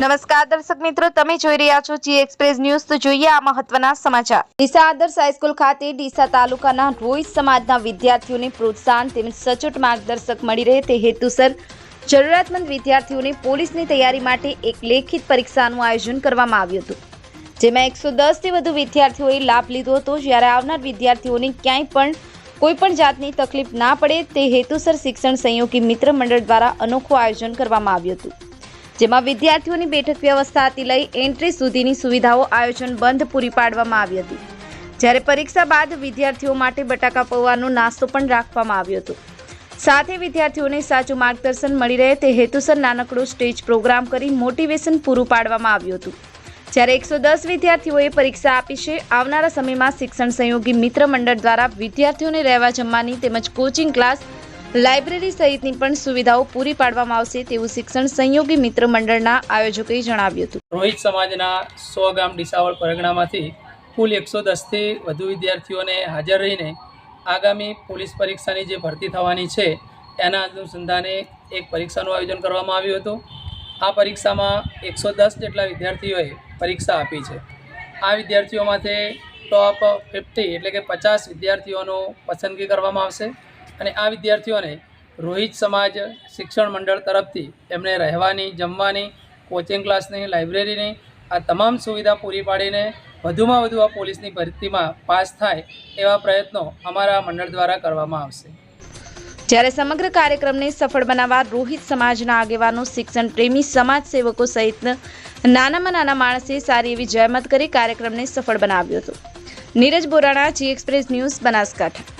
નમસ્કાર દર્શક મિત્રો, તમે જોઈ રહ્યા છો જી એક્સપ્રેસ ન્યૂઝ તો જોઈએ આ મહત્વના સમાચાર. ડીસા આદર્શ હાઈસ્કૂલ ખાતે ડીસા તાલુકાના રોહિત સમાજના વિદ્યાર્થીઓને પ્રોત્સાહન તેમજ સચોટ માર્ગદર્શક મળી રહે તે હેતુસર જરૂરિયાતમંદ વિદ્યાર્થીઓને પોલીસની તૈયારી માટે એક લેખિત પરીક્ષાનું આયોજન કરવામાં આવ્યું હતું. જેમાં એકસો દસથી વધુ વિદ્યાર્થીઓએ લાભ લીધો હતો. જ્યારે આવનાર વિદ્યાર્થીઓને ક્યાંય પણ કોઈપણ જાતની તકલીફ ના પડે તે હેતુસર શિક્ષણ સહયોગી મિત્ર મંડળ દ્વારા અનોખું આયોજન કરવામાં આવ્યું હતું. જેમાં વિદ્યાર્થીઓની બેઠક વ્યવસ્થાથી લઈ એન્ટ્રી સુધીની સુવિધાઓ આયોજન બંધ પૂરી પાડવામાં આવી હતી. જ્યારે પરીક્ષા બાદ વિદ્યાર્થીઓ માટે બટાકા પૌવાનો નાસ્તો પણ રાખવામાં આવ્યો હતો. સાથે વિદ્યાર્થીઓને સાચું માર્ગદર્શન મળી રહે તે હેતુસર નાનકડો સ્ટેજ પ્રોગ્રામ કરી મોટિવેશન પૂરું પાડવામાં આવ્યું હતું. જ્યારે એકસો દસ વિદ્યાર્થીઓએ પરીક્ષા આપી છે, આવનારા સમયમાં શિક્ષણ સહયોગી મિત્ર મંડળ દ્વારા વિદ્યાર્થીઓને રહેવા જમવાની તેમજ કોચિંગ ક્લાસ લાઇબ્રેરી સહિતની પણ સુવિધાઓ પૂરી પાડવામાં આવશે તેવું શિક્ષણ સંયોગી મિત્ર મંડળના આયોજકોએ જણાવ્યું હતું. રોહિત સમાજના સો ગામ ડિસાવળ પરગણામાંથી કુલ એકસો દસથી વધુ વિદ્યાર્થીઓને હાજર રહીને આગામી પોલીસ પરીક્ષાની જે ભરતી થવાની છે, એના અનુસંધાને એક પરીક્ષાનું આયોજન કરવામાં આવ્યું હતું. આ પરીક્ષામાં એકસો દસ જેટલા વિદ્યાર્થીઓએ પરીક્ષા આપી છે. આ વિદ્યાર્થીઓમાંથી ટોપ ફિફ્ટી એટલે કે પચાસ વિદ્યાર્થીઓનું પસંદગી કરવામાં આવશે. અને આ વિદ્યાર્થીઓને રોહિત સમાજ શિક્ષણ મંડળ તરફથી એમને રહેવાની, જમવાની કોચિંગ ક્લાસની લાઇબ્રેરીની આ તમામ સુવિધા પૂરી પાડીને વધુમાં વધુ આ પોલીસની ભરતીમાં પાસ થાય એવા પ્રયત્નો અમારા મંડળ દ્વારા કરવામાં આવશે. જ્યારે સમગ્ર કાર્યક્રમને સફળ બનાવવા રોહિત સમાજના આગેવાનો, શિક્ષણ પ્રેમી, સમાજ સેવકો સહિત નાનામાં નાના માણસે સારી એવી જહેમત કરી કાર્યક્રમને સફળ બનાવ્યો હતો. Neeraj Borana G Express News Banaskantha.